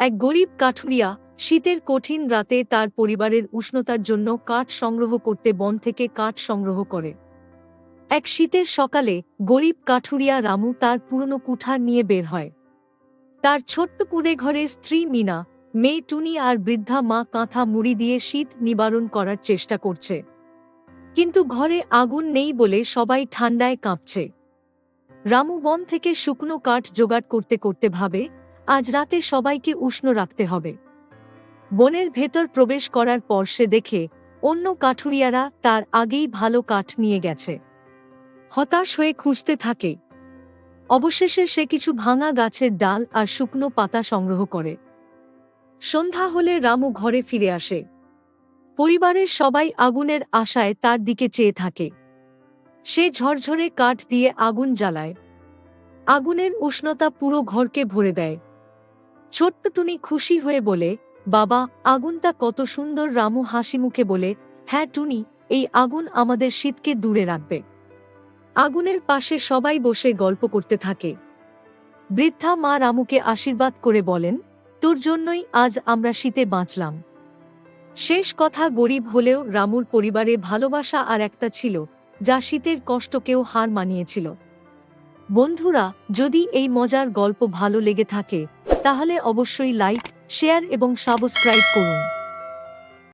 এক গরিব কাঠুরিয়া শীতের কঠিন রাতে তার পরিবারের উষ্ণতার জন্য কাঠ সংগ্রহ করতে বন থেকে কাঠ সংগ্রহ করে। এক শীতের সকালে গরিব কাঠুরিয়া রামু তার পুরনো কুঠার নিয়ে বের হয়। তার ছোট্ট কুড়ে ঘরে স্ত্রী মিনা, মেয়ে টুনি আর বৃদ্ধা মা কাঁথা মুড়ি দিয়ে শীত নিবারণ করার চেষ্টা করছে। কিন্তু ঘরে আগুন নেই বলে সবাই ঠান্ডায় কাঁপছে। রামু বন থেকে শুকনো কাঠ জোগাড় করতে করতে ভাবে আজ রাতে সবাইকে উষ্ণ রাখতে হবে। বনের ভেতর প্রবেশ করার পর সে দেখে অন্য কাঠুরিয়ারা তার আগেই ভালো কাঠ নিয়ে গেছে। হতাশ হয়ে খুঁজতে থাকে। অবশেষে সে কিছু ভাঙা গাছের ডাল আর শুকনো পাতা সংগ্রহ করে। সন্ধ্যা হলে রামু ঘরে ফিরে আসে। পরিবারের সবাই আগুনের আশায় তার দিকে চেয়ে থাকে। সে ঝরঝরে কাঠ দিয়ে আগুন জ্বালায়। আগুনের উষ্ণতা পুরো ঘরকে ভরে দেয়। ছোট্ট টুনি খুশি হয়ে বলে, বাবা, আগুনটা কত সুন্দর, রামু হাসি মুখে বলে হ্যাঁ টুনি, এই আগুন আমাদের শীতকে দূরে রাখবে। আগুনের পাশে সবাই বসে গল্প করতে থাকে। বৃদ্ধা মা রামুকে আশীর্বাদ করে বলেন, তোর জন্যই আজ আমরা শীতে বাঁচলাম। শেষ কথা গরিব হলেও রামুর পরিবারে ভালোবাসা আর একটা ছিল, যা শীতের কষ্টকেও হার মানিয়েছিল। বন্ধুরা, যদি এই মজার গল্প ভালো লেগে থাকে তাহলে অবশ্যই লাইক শেয়ার এবং সাবস্ক্রাইব করুন।